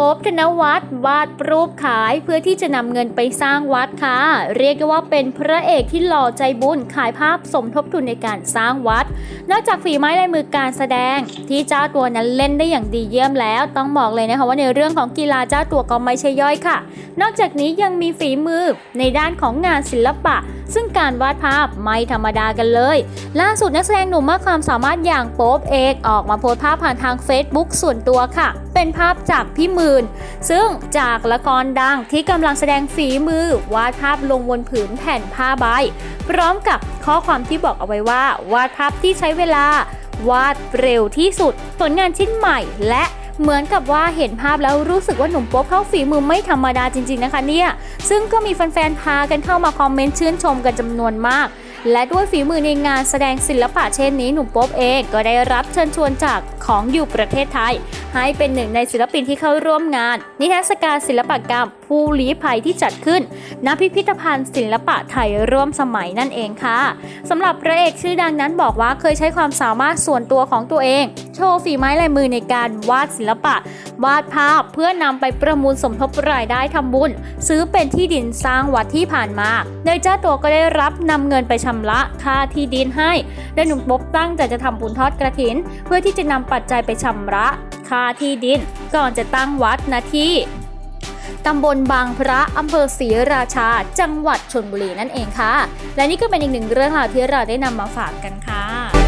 ป๊บธนวัฒน์วาดรูปขายเพื่อที่จะนำเงินไปสร้างวัดค่ะ เรียกได้ว่าเป็นพระเอกที่หล่อใจบุญขายภาพสมทบทุนในการสร้างวัด นอกจากฝีไม้ลายมือการแสดง ที่เจ้าตัวนั้นเล่นได้อย่างดีเยี่ยมแล้ว ต้องบอกเลยนะคะว่าในเรื่องของกีฬาเจ้าตัวก็ไม่ใช่ย่อยค่ะ นอกจากนี้ยังมีฝีมือในด้านของงานศิลปะ ซึ่งการวาดภาพไม่ธรรมดากันเลย ล่าสุดนักแสดงหนุ่มมากความสามารถอย่างโป๊บเอกออกมาโพสต์ภาพผ่านทาง Facebook ส่วนตัวค่ะ เป็นภาพจากพี่หื่น ซึ่งจากละครดังที่กำลังแสดงฝีมือวาดภาพลงบนผืนแผ่นผ้าใบ พร้อมกับข้อความที่บอกเอาไว้ว่า วาดภาพที่ใช้เวลาวาดเร็วที่สุด ผลงานชิ้นใหม่และเหมือนกับว่าเห็นภาพแล้วรู้สึกว่าหนุ่มโป๊บเข้าฝีมือไม่ธรรมดาจริง ๆนะคะเนี่ย ซึ่งก็มีแฟนๆพากันเข้ามาคอมเมนต์ชื่นชมกันจำนวนมาก และด้วยฝีมือในงานแสดงศิลปะเช่นนี้หนุ่มโป๊บเองก็ได้รับเชิญชวนจากของอยู่ประเทศไทย ให้เป็นหนึ่งในศิลปินที่เข้าร่วมงาน นิทรรศการศิลปกรรม ผู้ลี้ภัยที่จัดขึ้น ณพิพิธภัณฑ์ศิลปะไทยร่วมสมัยนั่นเองค่ะสำหรับพระเอกชื่อดังนั้นบอกว่าเคยใช้ความสามารถส่วนตัวของตัวเอง โชว์ฝีไม้ลายมือในการวาดศิลปะ วาดภาพเพื่อนำไปประมูลสมทบรายได้ทำบุญ ซื้อเป็นที่ดินสร้างวัดที่ผ่านมา โดยเจ้าตัวก็ได้รับนำเงินไปชำระค่าที่ดินให้โดยหนุ่มป๊บตั้งใจจะทำบุญทอดกระถิน เพื่อที่จะนำปัจจัยไปชำระค่าที่ดินก่อนจะตั้งวัดนาที่ ตำบลบางพระอำเภอศรีราชา จังหวัดชนบุรีนั่นเองค่ะ และนี่ก็เป็นอีกหนึ่งเรื่องราวที่เราได้นำมาฝากกันค่ะ